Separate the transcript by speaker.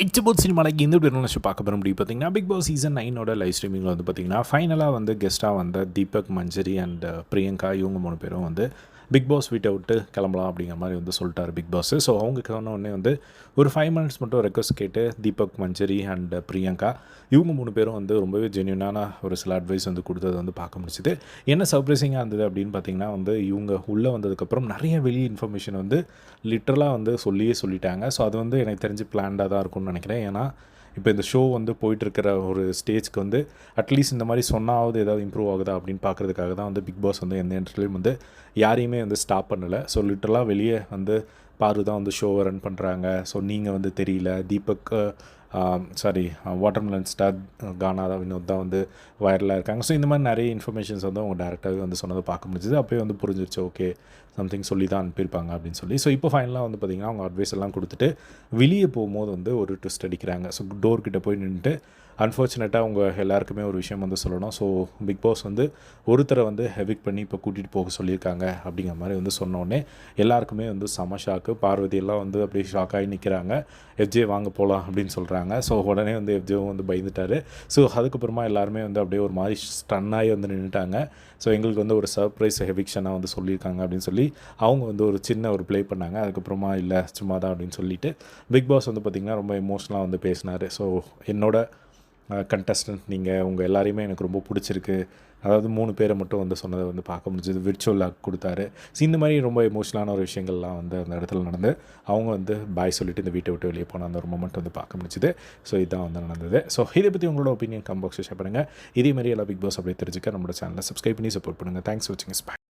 Speaker 1: இச்சபோத் சினிமாலைக்கு இந்த ஒரு நினச்சி பார்க்க போகிற முடியும். பார்த்தீங்கன்னா பிக் பாஸ் சீசன் நைனோட லைவ் ஸ்ட்ரீமிங்கில் வந்து பார்த்தீங்கன்னா ஃபைனலாக வந்து கெஸ்ட்டாக வந்த தீபக் மஞ்சரி அண்ட் uh, பிரியங்கா இவங்க மூணு பேரும் வந்து பிக் பாஸ் வீட்டை விட்டு கிளம்பலாம் அப்படிங்கிற மாதிரி வந்து சொல்லிட்டார் பிக் பாஸ் ஸோ அவங்க சொன்ன உடனே வந்து ஒரு ஃபைவ் மினிட்ஸ் மட்டும் ரெக்வஸ்ட் கேட்டு தீபக் மஞ்சரி அண்ட் uh, பிரியங்கா இவங்க மூணு பேரும் வந்து ரொம்பவே ஜென்யூனான ஒரு சில அட்வைஸ் வந்து கொடுத்தது வந்து பார்க்க முடிச்சுது என்ன சர்ப்ரைசிங்காக இருந்தது அப்படின்னு பார்த்தீங்கன்னா வந்து இவங்க உள்ளே வந்ததுக்கப்புறம் நிறைய வெளி இன்ஃபர்மேஷன் வந்து லிட்டரலாக வந்து சொல்லியே சொல்லிட்டாங்க. ஸோ அது வந்து எனக்கு தெரிஞ்சு பிளான்டாக தான் இருக்கும்னு நினைக்கிறேன். ஏன்னா இப்போ இந்த ஷோ வந்து போயிட்டுருக்கிற ஒரு ஸ்டேஜ்க்கு வந்து அட்லீஸ்ட் இந்த மாதிரி சொன்னாவது ஏதாவது இம்ப்ரூவ் ஆகுதா அப்படின்னு பார்க்குறதுக்காக தான் வந்து பிக் பாஸ் வந்து எந்த இடத்துலையும் வந்து யாரையுமே வந்து ஸ்டாப் பண்ணலை. ஸோ லிட்டரலாக வெளியே வந்து பாரு தான் வந்து ஷோவை ரன் பண்ணுறாங்க ஸோ நீங்கள் வந்து தெரியல. Deepak sorry watermelon star Gana Vinoth தான் வந்து வைரலாக இருக்காங்க. ஸோ இந்த மாதிரி நிறைய இன்ஃபர்மேஷன்ஸ் வந்து அவங்க டேரெக்டாகவே வந்து சொன்னதை பார்க்க முடிஞ்சது. அப்போயே வந்து புரிஞ்சிருச்சு ஓகே சம்திங் சொல்லி தான் அனுப்பியிருப்பாங்க அப்படின்னு சொல்லி. ஸோ இப்போ ஃபைனலாக வந்து பார்த்திங்கன்னா அவங்க அட்வைஸ் எல்லாம் கொடுத்துட்டு வெளியே போகும்போது வந்து ஒரு ட்விஸ்ட் அடிக்கிறாங்க. ஸோ டோர் போய் நின்றுட்டு அன்ஃபார்ச்சுனேட்டாக அவங்க எல்லாருக்குமே ஒரு விஷயம் வந்து சொல்லணும். ஸோ பிக் பாஸ் வந்து ஒருத்தரை வந்து ஹெவிக் பண்ணி இப்போ கூட்டிகிட்டு போக சொல்லியிருக்காங்க அப்படிங்கிற மாதிரி வந்து சொன்னோடனே எல்லாருக்குமே வந்து செம ஷாக்கு பார்வதியெல்லாம் வந்து அப்படியே ஷாக்காகி நிற்கிறாங்க எஃப்ஜே வாங்க போகலாம் அப்படின்னு சொல்கிறாங்க ஸோ உடனே வந்து எஃப்ஜோவும் வந்து பயந்துட்டார். ஸோ அதுக்கப்புறமா எல்லாருமே வந்து அப்படியே ஒரு மாதிரி ஸ்டன்னாகி வந்து நின்றுட்டாங்க ஸோ எங்களுக்கு வந்து ஒரு சர்ப்ரைஸ் ஹெவிக்ஷனாக வந்து சொல்லியிருக்காங்க அப்படின்னு சொல்லி அவங்க வந்து ஒரு சின்ன ஒரு ப்ளே பண்ணாங்க. அதுக்கப்புறமா இல்லை சும்மா தான் அப்படின்னு சொல்லிட்டு. பிக் பாஸ் வந்து பார்த்திங்கன்னா ரொம்ப எமோஷனலாக வந்து பேசினார். ஸோ என்னோட கண்டஸ்டன்ட் நீங்கள் உங்கள் எல்லாரையுமே எனக்கு ரொம்ப பிடிச்சிருக்கு. அதாவது மூணு பேரை மட்டும் வந்து சொன்னதை வந்து பார்க்க முடிஞ்சது. விர்ச்சுவலாக கொடுத்தாரு. ஸோ இந்த மாதிரி ரொம்ப எமோஷனலான ஒரு விஷயங்கள்லாம் வந்து அந்த இடத்துல நடந்து அவங்க வந்து பாய் சொல்லிட்டு இந்த வீட்டை விட்டு வெளியே போன அந்த ஒரு மொமெண்ட் வந்து பார்க்க முடிஞ்சுது. ஸோ இதுதான் வந்து நடந்தது. ஸோ இதை பற்றி உங்களோட ஒப்பீனியன் கம் பாக்ஸ் ஷேர் பண்ணுங்கள் இதே மாதிரி எல்லா பிக் பாஸ் அப்படியே தெரிஞ்சுக்க நம்மளோட சேனலை சப்ஸ்கிரைப் பண்ணி சப்போர்ட் பண்ணுங்கள் தேங்க்ஸ் வாட்சிங் ஸ்பை